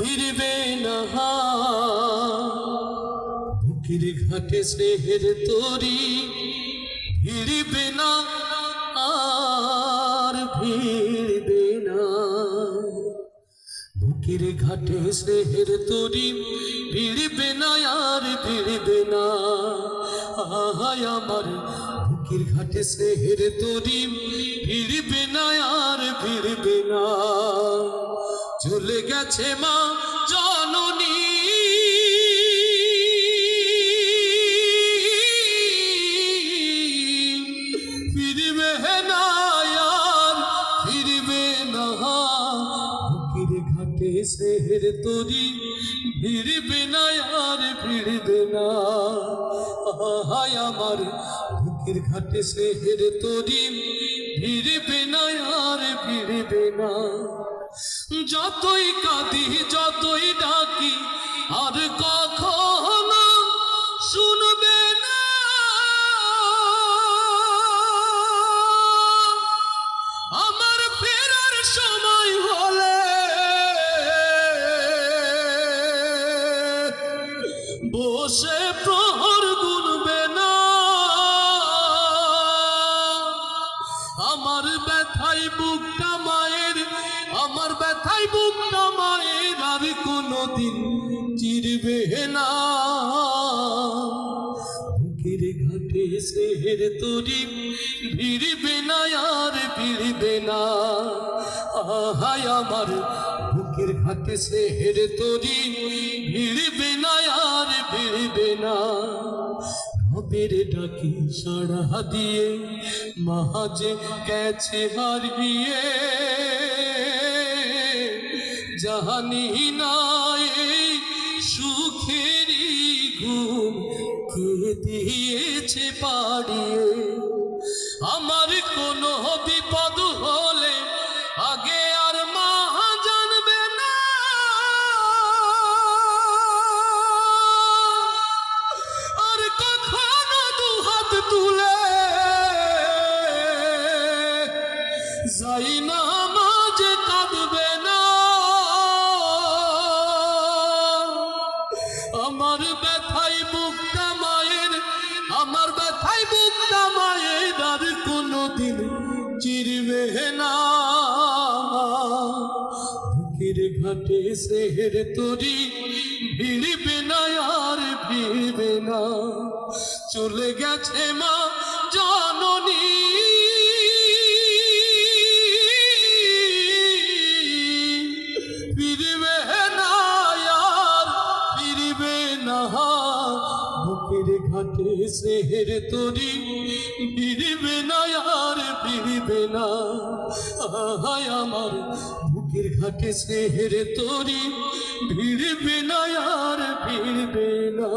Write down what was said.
ফিরবে না। বুকের ঘাটে স্নেহের তরি ফিরবে না। আর ফিরবে না। বুকের ঘাটে স্নেহের তরি ফিরবে না, আর ফিরবে না। আহায় আমার বুকের ঘাটে স্নেহের তরি ফিরবে না, আর ফিরবে না। গেছে মা জননী। ফিরবে না আর ফিরবে না। বুকের ঘাটে সেহের তরি, ফিরবে না আর ফিরবে না। আহায় আমার বুকের ঘাটে সেহের তরি, ফিরবে না আর ফিরবে না। যতই কাঁদি, যতই ডাকি, আর কখনো শুনবে না। আমার ফেরার সময় হলে বসে প্রহর গুনবে না। আমার ব্যথাই বুকটা না বুকের ঘাটে সেহের তরি, ভিড়বে না আর ভিড়বে না। আহায় আমার বুকের ঘাটে সেহের তরি, ভিড়বে না আর ভিড়বে না। রবের ডাকি সাড়া দিয়ে, মাহাজে গেছে হারিয়ে জাহানি না সুখেরই ঘুম দিয়েছে পাড়িয়ে? বুকের ঘাটে সেহের তরি, ভিড়বে না আর ভিড়বে না। চলে গেছে মা জননী। ফিরবে না আর ফিরবে না। ঘাটে সেহের তরি, ফিরবে না আর ফিরবে না। আহায় আমার বুকের ঘাটে সেহের তরি ভিড়বে না আর ফিরবে না।